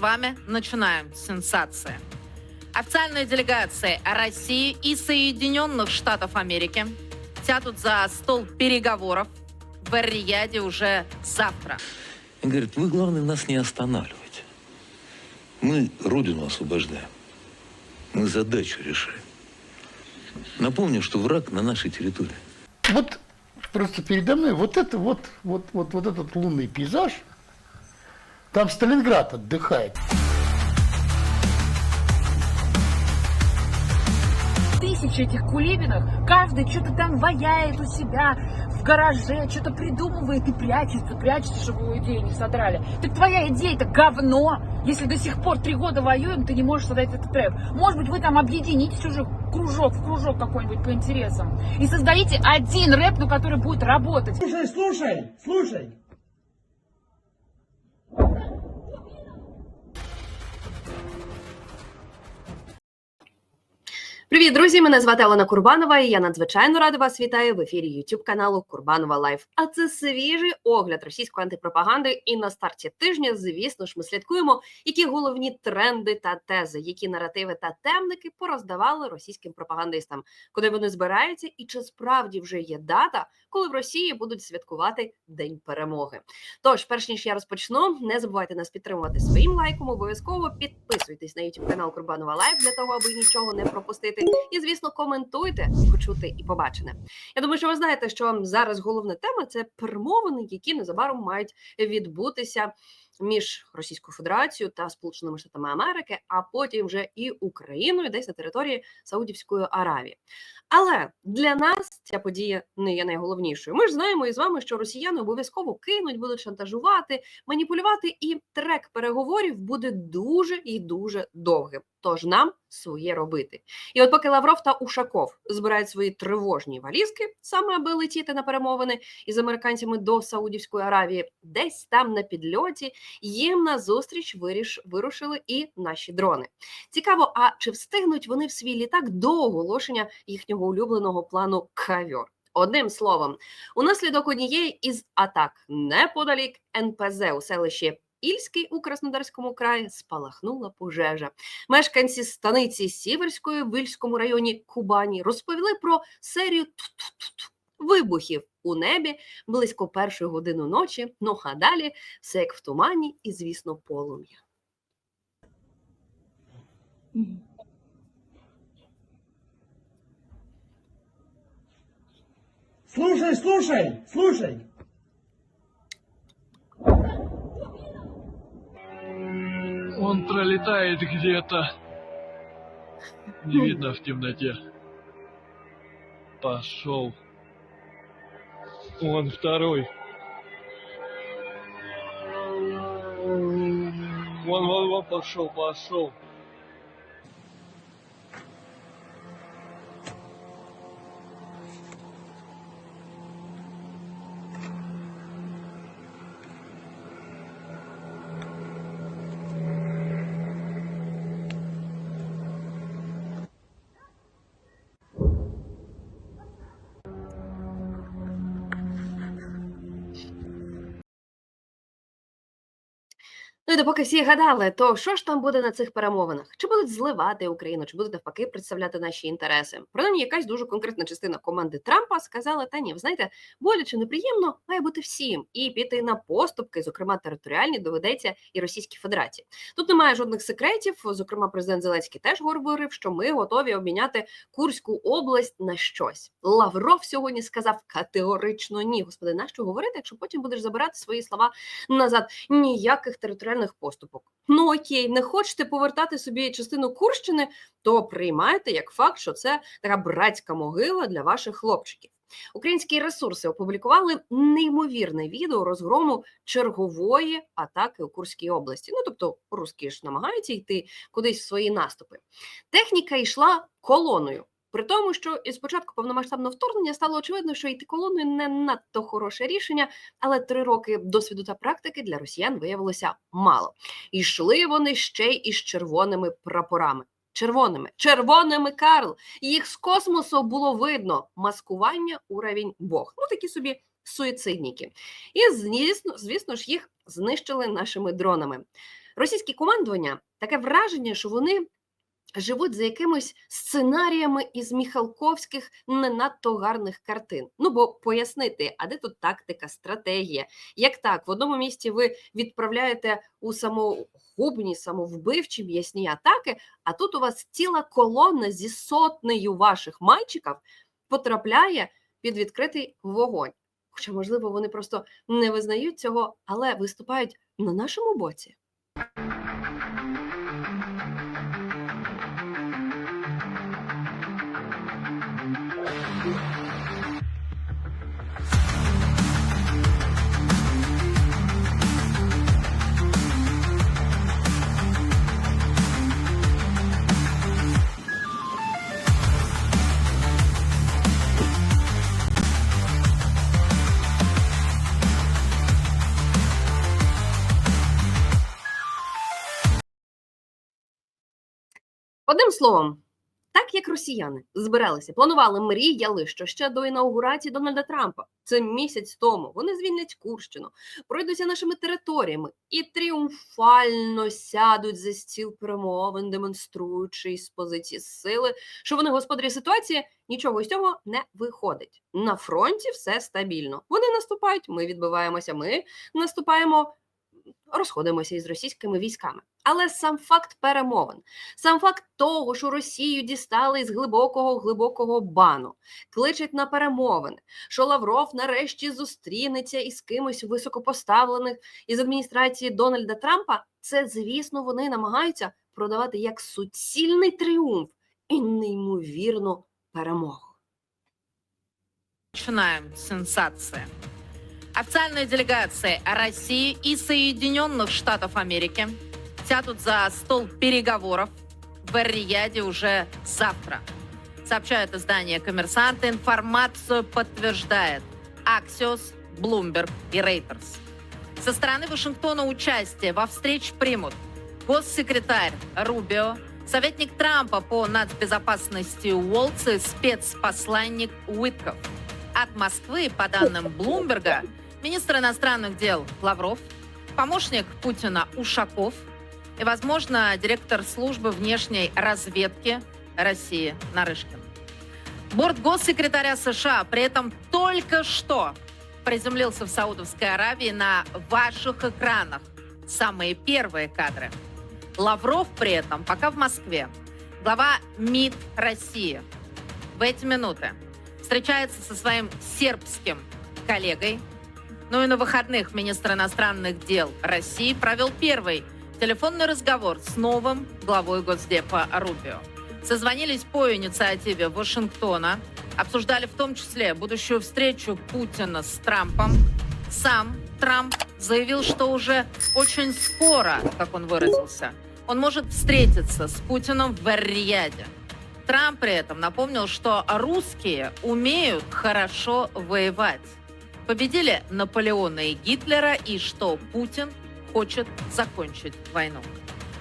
вами начинаем сенсация. Официальные делегации России и Соединенных Штатов Америки сядут за стол переговоров в Эр-Рияде уже завтра. И говорит, вы, главное, нас не останавливайте. Мы Родину освобождаем. Мы задачу решаем. Напомню, что враг на нашей территории. Вот просто передо мной вот это вот, вот, вот, вот этот лунный пейзаж. Там Сталинград отдыхает. тысячи этих кулибинов, каждый что-то там ваяет у себя в гараже, что-то придумывает и прячется, прячется, чтобы его идею не содрали. Так твоя идея-то говно! Если до сих пор три года воюем, ты не можешь создать этот рэп. Может быть, вы там объединитесь уже кружок, в кружок какой-нибудь по интересам. И создадите один рэп, ну, который будет работать. Слушай, слушай, слушай. Привіт, друзі! Мене звати Олена Курбанова, і я надзвичайно рада вас вітаю в ефірі YouTube каналу Курбанова Лайф. А це свіжий огляд російської антипропаганди. І на старті тижня, звісно ж, ми слідкуємо, які головні тренди та тези, які наративи та темники пороздавали російським пропагандистам, куди вони збираються, і чи справді вже є дата, коли в Росії будуть святкувати День перемоги. Тож, перш ніж я розпочну, не забувайте нас підтримувати своїм лайком. Обов'язково підписуйтесь на YouTube канал Курбанова Лайф для того, аби нічого не пропустити. І, звісно, коментуйте, почути і побачене. Я думаю, що ви знаєте, що зараз головна тема це перемовини, які незабаром мають відбутися між Російською Федерацією та Сполученими Штатами Америки, а потім вже і Україною, десь на території Саудівської Аравії. Але для нас ця подія не є найголовнішою. Ми ж знаємо із вами, що росіяни обов'язково кинуть, будуть шантажувати, маніпулювати, і трек переговорів буде дуже і дуже довгим. Тож нам своє робити. І от поки Лавров та Ушаков збирають свої тривожні валізки, саме аби летіти на перемовини із американцями до Саудівської Аравії, десь там на підльоті їм на зустріч виріш, вирушили і наші дрони. Цікаво, а чи встигнуть вони в свій літак до оголошення їхнього улюбленого плану Кавьор? Одним словом, унаслідок однієї із атак неподалік НПЗ у селищі Ільський у Краснодарському краї спалахнула пожежа. Мешканці станиці Сіверської в Ільському районі Кубані розповіли про серію вибухів у небі близько першої години ночі. Ну а далі все як в тумані і, звісно, полум'я. Слушай, слушай, слушай. Он пролетает где-то. Не видно в темноте. Пошел. Он второй. Вон, вон, вон, пошел, пошел. І допоки всі гадали, то що ж там буде на цих перемовинах? Чи будуть зливати Україну, чи будуть навпаки представляти наші інтереси? Принаймні, якась дуже конкретна частина команди Трампа сказала: та ні, ви знаєте, боляче неприємно має бути всім, і піти на поступки, зокрема територіальні, доведеться і Російській Федерації. Тут немає жодних секретів. Зокрема, президент Зеленський теж говорив, що ми готові обміняти Курську область на щось. Лавров сьогодні сказав категорично ні. Господи, нащо говорити, якщо потім будеш забирати свої слова назад? Ніяких територіальних поступок. Ну окей, не хочете повертати собі частину Курщини, то приймайте як факт, що це така братська могила для ваших хлопчиків. Українські ресурси опублікували неймовірне відео розгрому чергової атаки у Курській області. Ну тобто, русські ж намагаються йти кудись в свої наступи. Техніка йшла колоною. При тому, що із початку повномасштабного вторгнення стало очевидно, що йти колоною не надто хороше рішення, але три роки досвіду та практики для росіян виявилося мало. І йшли вони ще й із червоними прапорами. Червоними, червоними Карл. Їх з космосу було видно. Маскування уровень Бог. Ну такі собі суїцидніки. І звісно, звісно ж, їх знищили нашими дронами. Російське командування таке враження, що вони живуть за якимись сценаріями із міхалковських не надто гарних картин. Ну бо пояснити, а де тут тактика, стратегія? Як так, в одному місці ви відправляєте у самогубні, самовбивчі м'ясні атаки, а тут у вас ціла колона зі сотнею ваших мальчиків потрапляє під відкритий вогонь. Хоча, можливо, вони просто не визнають цього, але виступають на нашому боці. Одним словом, так як росіяни збиралися, планували, мріяли, що ще до інаугурації Дональда Трампа, це місяць тому, вони звільнять Курщину, пройдуться нашими територіями і тріумфально сядуть за стіл перемовин, демонструючи з позиції сили, що вони господарі ситуації, нічого з цього не виходить. На фронті все стабільно. Вони наступають, ми відбиваємося, ми наступаємо, розходимося із російськими військами. Але сам факт перемовин, сам факт того, що Росію дістали із глибокого глибокого бану, кличуть на перемовини, що Лавров нарешті зустрінеться із кимось високопоставлених із адміністрації Дональда Трампа. Це, звісно, вони намагаються продавати як суцільний тріумф і неймовірну перемогу. Начинаем с сенсации. Официальные делегации России и Соединенных Штатов Америки сядут за стол переговоров в Эр-Рияде уже завтра. Сообщает издание «Коммерсант». Информацию подтверждает Axios, Bloomberg и Reuters. Со стороны Вашингтона участие во встрече примут госсекретарь Рубио, советник Трампа по нацбезопасности Уолтс и спецпосланник Уитков. От Москвы, по данным Блумберга, министр иностранных дел Лавров, помощник Путина Ушаков и, возможно, директор службы внешней разведки России Нарышкин. Борт госсекретаря США при этом только что приземлился в Саудовской Аравии на ваших экранах. Самые первые кадры. Лавров при этом пока в Москве. Глава МИД России в эти минуты встречается со своим сербским коллегой. Ну и на выходных министр иностранных дел России провел первый телефонный разговор с новым главой Госдепа Рубио. Созвонились по инициативе Вашингтона, обсуждали в том числе будущую встречу Путина с Трампом. Сам Трамп заявил, что уже очень скоро, как он выразился, он может встретиться с Путиным в Эр-Рияде. Трамп при этом напомнил, что русские умеют хорошо воевать. Победили Наполеона и Гитлера, и что Путин хочет закончить войну.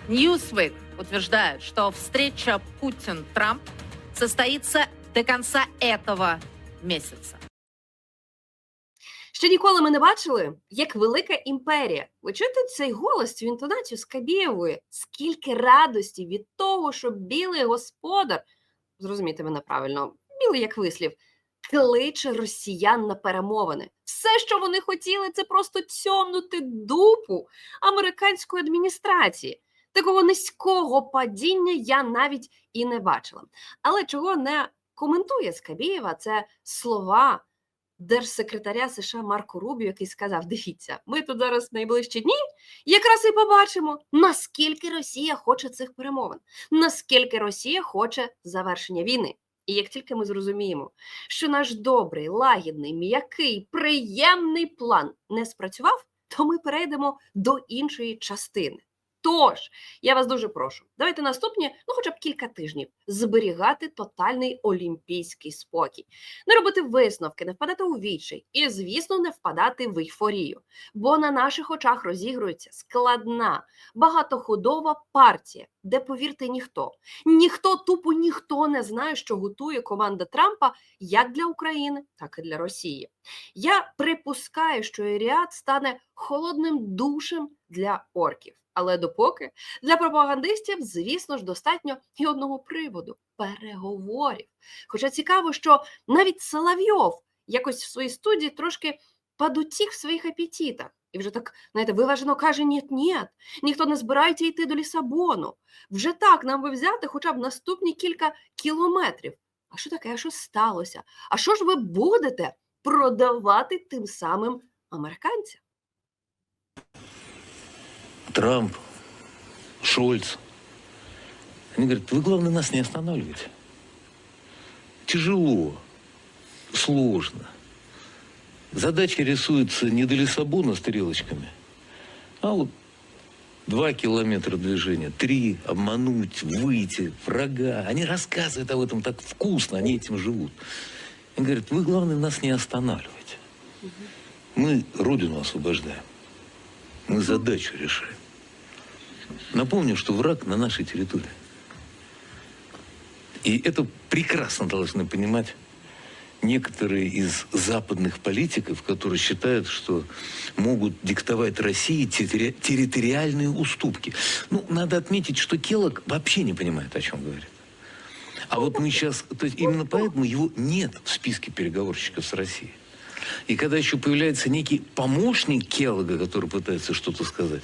Newsweek утверждает, что встреча Путин-Трамп состоится до конца этого месяца. Ще ніколи ми не бачили, як велика імперія. Ви чуєте цей голос, цю інтонацію Скабєєвої? Скільки радості від того, що білий господар, зрозумійте мене правильно, білий як вислів, кличе росіян на перемовини. Все, що вони хотіли, це просто цьомнути дупу американської адміністрації. Такого низького падіння я навіть і не бачила. Але чого не коментує Скабєєва, це слова держсекретаря США Марко Рубіо, який сказав: дивіться, ми тут зараз найближчі дні якраз і побачимо, наскільки Росія хоче цих перемовин, наскільки Росія хоче завершення війни. І як тільки ми зрозуміємо, що наш добрий, лагідний, м'який, приємний план не спрацював, то ми перейдемо до іншої частини. Тож, я вас дуже прошу, давайте наступні, ну хоча б кілька тижнів, зберігати тотальний олімпійський спокій, не робити висновки, не впадати у відчай і, звісно, не впадати в ейфорію. Бо на наших очах розігрується складна, багатоходова партія, де, повірте, ніхто, ніхто тупо ніхто не знає, що готує команда Трампа як для України, так і для Росії. Я припускаю, що Іріад стане холодним душем для орків. Але допоки для пропагандистів, звісно ж, достатньо і одного приводу переговорів. Хоча цікаво, що навіть Соловйов якось в своїй студії трошки подутік в своїх апетитах. І вже так, знаєте, виважено каже: ні, ні, ніхто не збирається йти до Лісабону. Вже так нам би взяти хоча б наступні кілька кілометрів. А що таке? А що сталося? А що ж ви будете продавати тим самим американцям? Трамп, Шольц. Они говорят, вы, главное, нас не останавливайте. Тяжело, сложно. Задача рисуется не до Лиссабона стрелочками, а вот два километра движения, три, обмануть, выйти, врага. Они рассказывают об этом так вкусно, они этим живут. Они говорят, вы, главное, нас не останавливайте. Мы Родину освобождаем. Мы задачу решаем. Напомню, что враг на нашей территории. И это прекрасно должны понимать некоторые из западных политиков, которые считают, что могут диктовать России терри- территориальные уступки. Ну, надо отметить, что Келлог вообще не понимает, о чем говорит. А вот мы сейчас, то есть именно поэтому его нет в списке переговорщиков с Россией. И когда еще появляется некий помощник Келлога, который пытается что-то сказать,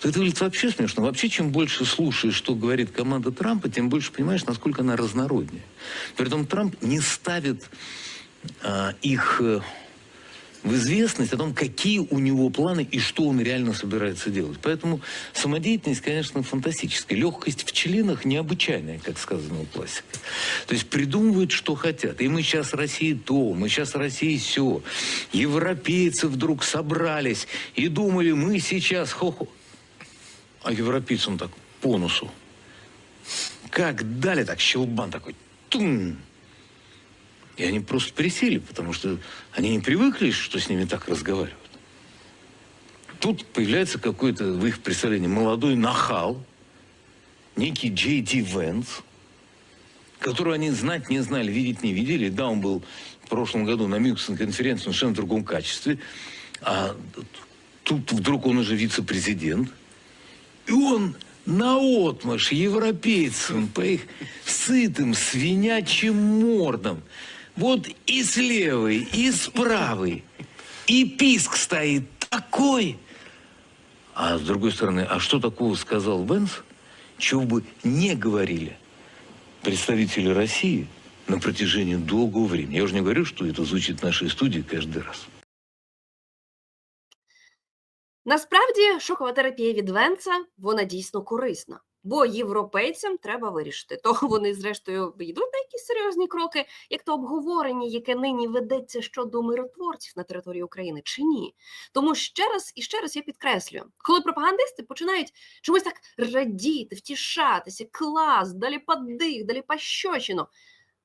то это выглядит вообще смешно. Вообще, чем больше слушаешь, что говорит команда Трампа, тем больше понимаешь, насколько она разнороднее. При этом Трамп не ставит а, их э, в известность о том, какие у него планы и что он реально собирается делать. Поэтому самодеятельность, конечно, фантастическая. Легкость в членах необычайная, как сказано у классика. То есть придумывают, что хотят. И мы сейчас России то, мы сейчас России все. Европейцы вдруг собрались и думали, мы сейчас хо-хо. А европейцам так по носу. Как дали так щелбан такой. Тум. И они просто присели, потому что они не привыкли, что с ними так разговаривают. Тут появляется какой-то, в их представлении, молодой нахал, некий Джей Ди Венс, которого они знать не знали, видеть не видели. Да, он был в прошлом году на Мюнхенской конференции в совершенно другом качестве. А тут вдруг он уже вице-президент. И он наотмашь европейцам по их сытым свинячьим мордам. Вот и с левой, и с правой. И писк стоит такой. А с другой стороны, а что такого сказал Венс, чего бы не говорили представители России на протяжении долгого времени? Я уже не говорю, что это звучит в нашей студии каждый раз. Насправді, шокова терапія від Венца вона дійсно корисна, бо європейцям треба вирішити, то вони, зрештою, йдуть на якісь серйозні кроки, як то обговорення, яке нині ведеться щодо миротворців на території України, чи ні. Тому ще раз і ще раз я підкреслюю, коли пропагандисти починають чомусь так радіти, втішатися, клас, далі падих, далі пощочино.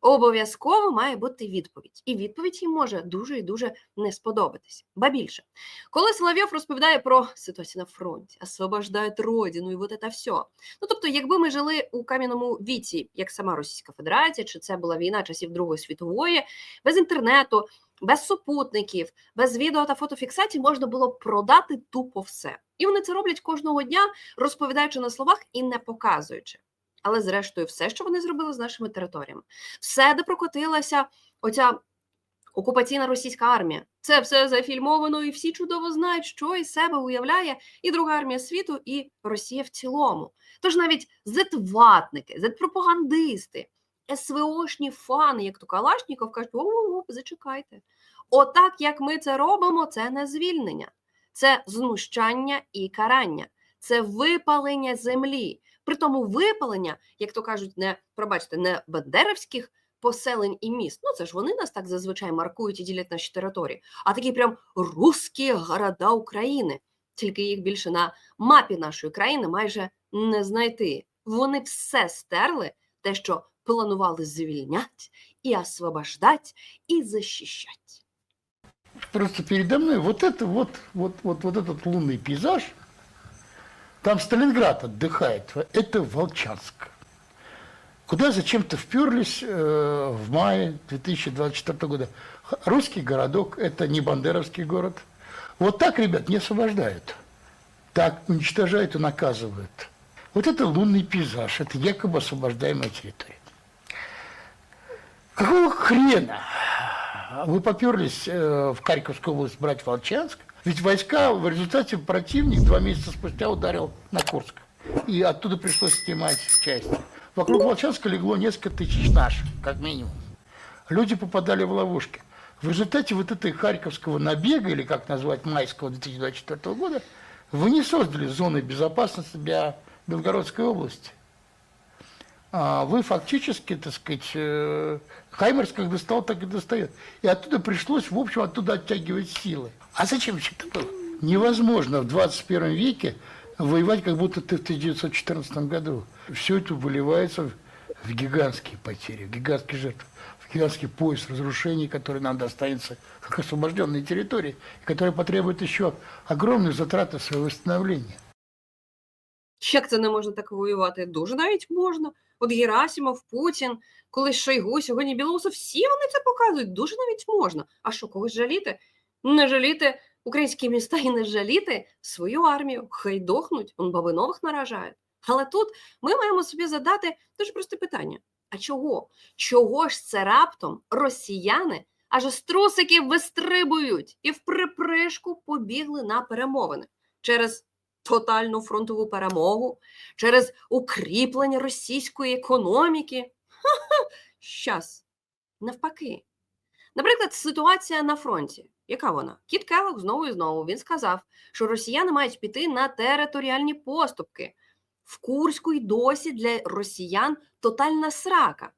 Обов'язково має бути відповідь, і відповідь їм може дуже і дуже не сподобатись. Ба більше, коли Соловйов розповідає про ситуацію на фронті, освобождають родину і вот це все. Ну тобто, якби ми жили у кам'яному віці, як сама Російська Федерація, чи це була війна часів Другої світової, без інтернету, без супутників, без відео та фотофіксацій можна було продати тупо все. І вони це роблять кожного дня, розповідаючи на словах і не показуючи. Але зрештою, все, що вони зробили з нашими територіями, все, де прокотилася оця окупаційна російська армія, це все зафільмовано, і всі чудово знають, що із себе уявляє і Друга армія світу, і Росія в цілому. Тож навіть зетватники, зетпропагандисти, СВОшні фани, як то Калашніков, кажуть, о, зачекайте. Отак, як ми це робимо, це не звільнення, це знущання і карання, це випалення землі. При тому випалення, як то кажуть, не пробачте, не бандерівських поселень і міст. Ну це ж вони нас так зазвичай маркують і ділять наші території, а такі прям русські города України. Тільки їх більше на мапі нашої країни майже не знайти. Вони все стерли, те, що планували звільняти і освобождать, і защищать. Просто передо мной вот это вот, вот, вот, вот этот лунный пейзаж. Там Сталинград отдыхает. Это Волчанск. Куда зачем-то вперлись э, в мае 2024 года. Русский городок – это не бандеровский город. Вот так, ребят, не освобождают. так уничтожают и наказывают. Вот это лунный пейзаж, это якобы освобождаемая территория. Какого хрена вы поперлись э, в Харьковскую область брать Волчанск? Ведь войска в результате противник два месяца спустя ударил на Курск. И оттуда пришлось снимать части. Вокруг Волчанска легло несколько тысяч наших, как минимум. Люди попадали в ловушки. В результате вот этой харьковского набега, или как назвать, майского 2024 года, вы не создали зоны безопасности для Белгородской области. А вы фактически, так сказать, э, Хаймерс как достал, так и достает. И оттуда пришлось, в общем, оттуда оттягивать силы. А зачем все это было? Невозможно в 21 веке воевать, как будто ты в 1914 году. Все это выливается в- гигантские потери, в гигантские жертвы, гигантский пояс разрушений, который нам достанется как освобожденной территории, который потребует еще огромных затрат на свое восстановление. Як це не можна так воювати? Дуже навіть можна. От Герасимов, Путін, колись Шойгу, сьогодні Білоусов, всі вони це показують. Дуже навіть можна. А що, когось жаліти? Не жаліти українські міста і не жаліти свою армію. Хай дохнуть, он баби нових наражають. Але тут ми маємо собі задати дуже просте питання: а чого? Чого ж це раптом росіяни аж з трусиків вистрибують і в припришку побігли на перемовини через тотальну фронтову перемогу, через укріплення російської економіки. Щас. Навпаки. Наприклад, ситуація на фронті. Яка вона? Кіт Келлог знову і знову він сказав, що росіяни мають піти на територіальні поступки. В Курську й досі для росіян тотальна срака.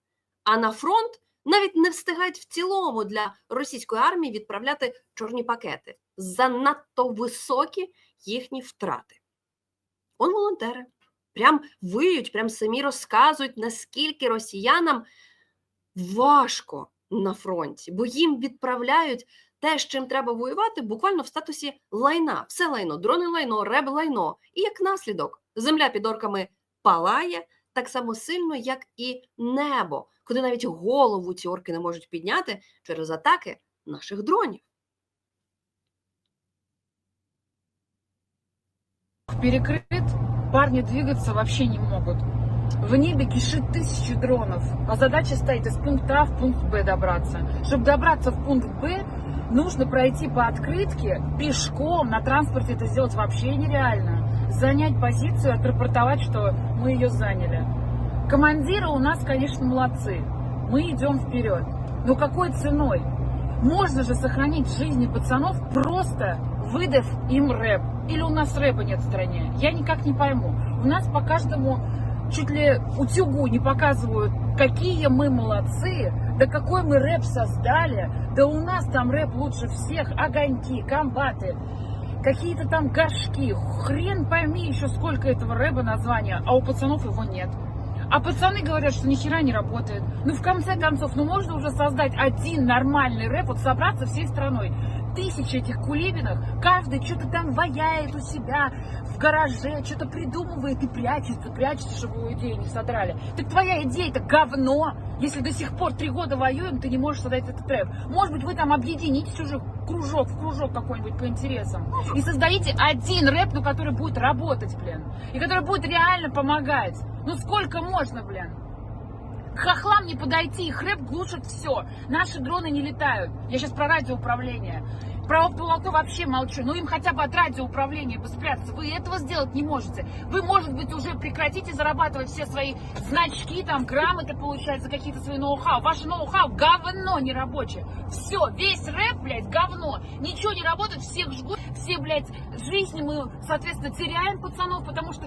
А на фронт навіть не встигають в цілому для російської армії відправляти чорні пакети. Занадто високі їхні втрати. Он волонтери прям виють, прям самі розказують, наскільки росіянам важко на фронті, бо їм відправляють те, з чим треба воювати, буквально в статусі лайна. Все лайно, дрони лайно, реб лайно. І як наслідок, земля під орками палає так само сильно, як і небо, куди навіть голову ці орки не можуть підняти через атаки наших дронів. Перекрыт, парни двигаться вообще не могут. В небе кишит тысячи дронов, а задача стоит из пункта А в пункт Б добраться. Чтобы добраться в пункт Б, нужно пройти по открытке пешком, на транспорте это сделать вообще нереально. Занять позицию, отрапортовать, что мы ее заняли. Командиры у нас, конечно, молодцы. Мы идем вперед. Но какой ценой? Можно же сохранить жизни пацанов, просто выдав им рэп. Или у нас рэпа нет в стране? Я никак не пойму. У нас по каждому чуть ли утюгу не показывают, какие мы молодцы, да какой мы рэп создали, да у нас там рэп лучше всех, огоньки, комбаты, какие-то там горшки, хрен пойми еще сколько этого рэба названия, а у пацанов его нет. А пацаны говорят, что ни хера не работает. Ну, в конце концов, ну можно уже создать один нормальный рэп, вот собраться всей страной. Тысячи этих кулибинах, каждый что-то там ваяет у себя в гараже, что-то придумывает и прячется, прячется, чтобы его идею не содрали. Так твоя идея-то говно. Если до сих пор три года воюем, ты не можешь создать этот рэп. Может быть, вы там объединитесь уже кружок, в кружок какой-нибудь по интересам. И создадите один рэп, ну, который будет работать, блин. И который будет реально помогать. Ну, сколько можно, блин? К хохлам не подойти, их рэп глушит все. Наши дроны не летают. Я сейчас про радиоуправление. Оптоволокно вообще молчу. Ну им хотя бы от радиоуправления бы спрятаться. Вы этого сделать не можете. Вы, может быть, уже прекратите зарабатывать все свои значки, там, грамоты получать за какие-то свои ноу-хау. Ваше ноу-хау говно нерабочее. Все, весь рэп, блядь, говно. Ничего не работает, всех жгут. Все, блядь, жизни мы, соответственно, теряем пацанов, потому что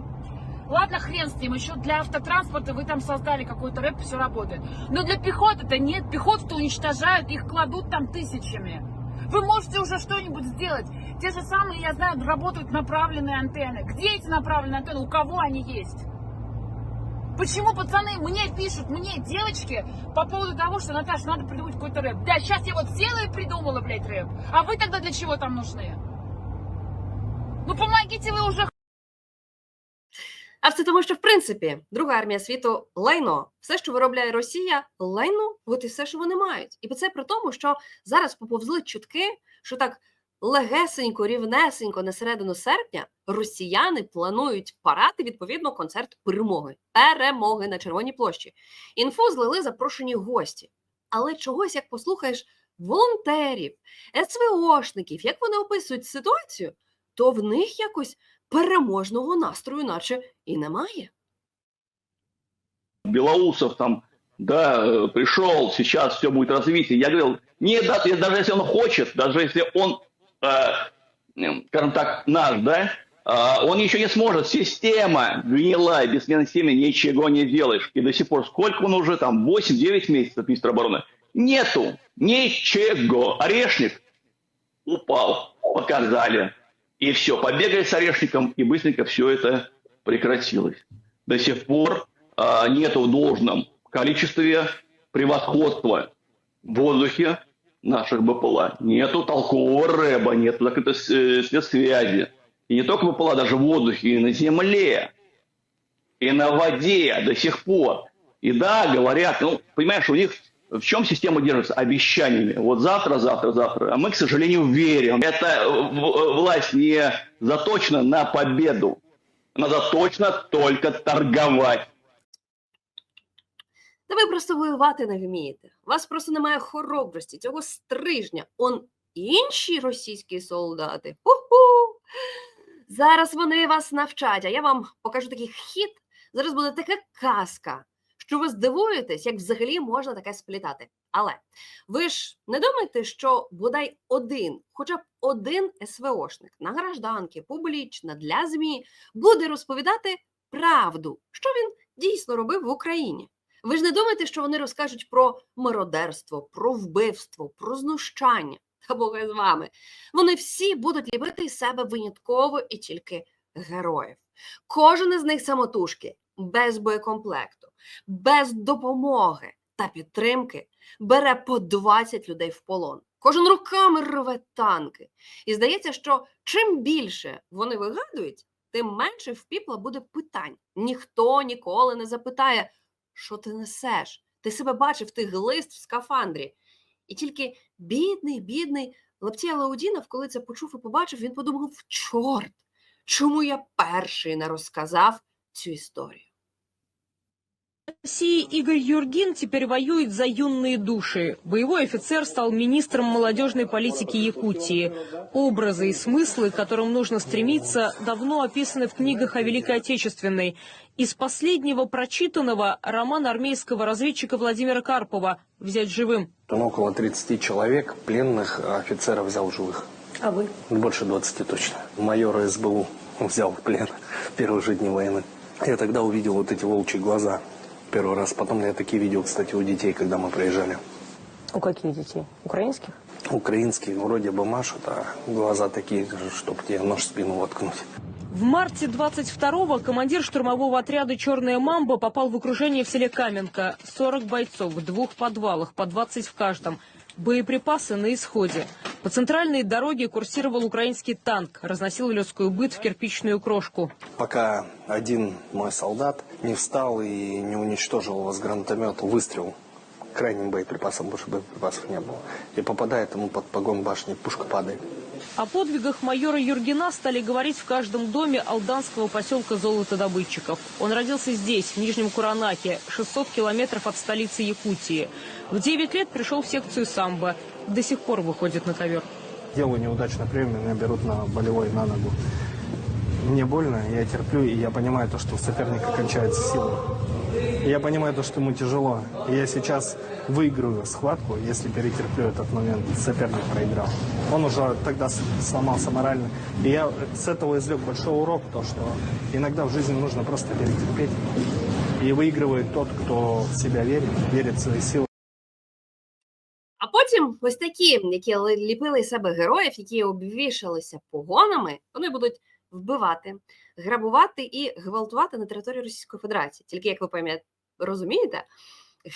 Ладно, хрен с ним, еще для автотранспорта вы там создали какой-то рэп, все работает. Но для пехоты-то нет, пехоту-то уничтожают, их кладут там тысячами. Вы можете уже что-нибудь сделать. Те же самые, я знаю, работают направленные антенны. Где эти направленные антенны? У кого они есть? Почему пацаны мне пишут, мне девочки, по поводу того, что, Наташа, надо придумать какой-то рэп. Да, сейчас я вот села и придумала, блядь, рэп. А вы тогда для чего там нужны? Ну помогите вы уже А все тому, що в принципі друга армія світу лайно. Все, що виробляє Росія, лайно, от і все, що вони мають. І це при тому, що зараз поповзли чутки, що так легесенько, рівнесенько на середину серпня росіяни планують парати відповідно концерт перемоги. Перемоги на Червоній площі. Інфу злили запрошені гості. Але чогось, як послухаєш волонтерів, СВОшників, як вони описують ситуацію, то в них якось переможного настрою, наче і немає. Белоусов там, да, э, пришел, сейчас все будет развитие. Я говорил, нет, да, даже если он хочет, даже если он, э, скажем так, наш, да, а, он еще не сможет. Система гнилая, без смены системы ничего не делаешь. И до сих пор, сколько он уже там, 8-9 месяцев министра обороны, нету ничего. Орешник упал, показали. И все, побегали с орешником, и быстренько все это прекратилось. До сих пор а, нету в должном количестве превосходства в воздухе наших БПЛА. Нету толкового рэба, нету закрытой э, спецсвязи. И не только БПЛА, даже в воздухе, и на земле, и на воде до сих пор. И да, говорят, ну, понимаешь, у них в чем система держится? Обещаниями. Вот завтра, завтра, завтра. А мы, к сожалению, верим. Эта э, в- власть не заточена на победу. Она заточена только торговать. Та ви просто воювати не вмієте. У вас просто немає хоробрості, цього стрижня. Он інші російські солдати. Ху-ху! Зараз вони вас навчать, а я вам покажу такий хід. Зараз буде така казка, що ви здивуєтесь, як взагалі можна таке сплітати. Але ви ж не думаєте, що бодай один, хоча б один СВОшник на гражданки, публічно для ЗМІ буде розповідати правду, що він дійсно робив в Україні. Ви ж не думаєте, що вони розкажуть про мародерство, про вбивство, про знущання. Та Бога з вами. Вони всі будуть ліпити із себе винятково і тільки героїв. Кожен із них самотужки, без боєкомплекту, без допомоги та підтримки бере по 20 людей в полон. Кожен руками рве танки. І здається, що чим більше вони вигадують, тим менше в піпла буде питань. Ніхто ніколи не запитає, що ти несеш? Ти себе бачив, ти глист в скафандрі. І тільки бідний, бідний Лептій Лаудінов, коли це почув і побачив, він подумав: чорт, чому я перший не розказав цю історію? России Игорь Юргин теперь воюет за юные души. Боевой офицер стал министром молодежной политики Якутии. Образы и смыслы, к которым нужно стремиться, давно описаны в книгах о Великой Отечественной. Из последнего прочитанного роман армейского разведчика Владимира Карпова «Взять живым». Он около 30 человек, пленных а офицеров взял живых. А вы? Больше 20 точно. Майора СБУ взял в плен в первые же дни войны. Я тогда увидел вот эти волчьи глаза первый раз. Потом я такие видел, кстати, у детей, когда мы приезжали. У каких детей? Украинских? Украинские вроде бы машут, а глаза такие, чтобы тебе нож в спину воткнуть. В марте 22-го командир штурмового отряда «Черная мамба» попал в окружение в селе Каменка. 40 бойцов в двух подвалах, по 20 в каждом. Боеприпасы на исходе. По центральной дороге курсировал украинский танк, разносил людскую быт в кирпичную крошку. Пока один мой солдат не встал и не уничтожил его с гранатомета выстрел крайним боеприпасом, больше боеприпасов не было. И попадает ему под погон башни, пушка падает. О подвигах майора Юргена стали говорить в каждом доме алданского поселка золотодобытчиков. Он родился здесь, в Нижнем Куранаке, 600 километров от столицы Якутии. В 9 лет пришел в секцию самбо. До сих пор выходит на ковер. Делаю неудачный прием, меня берут на болевой на ногу. Мне больно, я терплю, и я понимаю то, что у соперника кончается сила. Я понимаю то, что ему тяжело. И я сейчас выиграю схватку, если перетерплю этот момент. Соперник проиграл. Он уже тогда сломался морально. И я с этого извлек большой урок, то, что иногда в жизни нужно просто перетерпеть. И выигрывает тот, кто в себя верит, верит в свои силы. Потім ось такі, які ліпили себе героїв, які обвішалися погонами, вони будуть вбивати, грабувати і гвалтувати на території Російської Федерації. Тільки як ви пам'ятаєте, розумієте,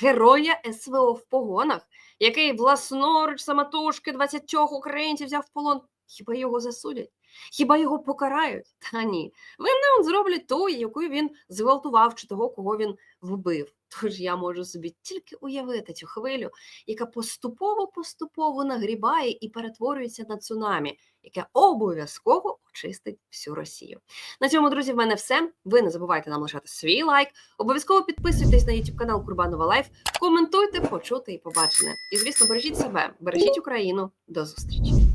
героя СВО в погонах, який власноруч самотужки 20 українців взяв в полон, хіба його засудять? Хіба його покарають? Та ні. Винним зроблять того, яку він зґвалтував, чи того, кого він вбив. Тож я можу собі тільки уявити цю хвилю, яка поступово-поступово нагрібає і перетворюється на цунамі, яке обов'язково очистить всю Росію. На цьому, друзі, в мене все. Ви не забувайте нам лишати свій лайк. Обов'язково підписуйтесь на YouTube канал Курбанова Лайф, коментуйте, почути і побачене. І, звісно, бережіть себе, бережіть Україну. До зустрічі.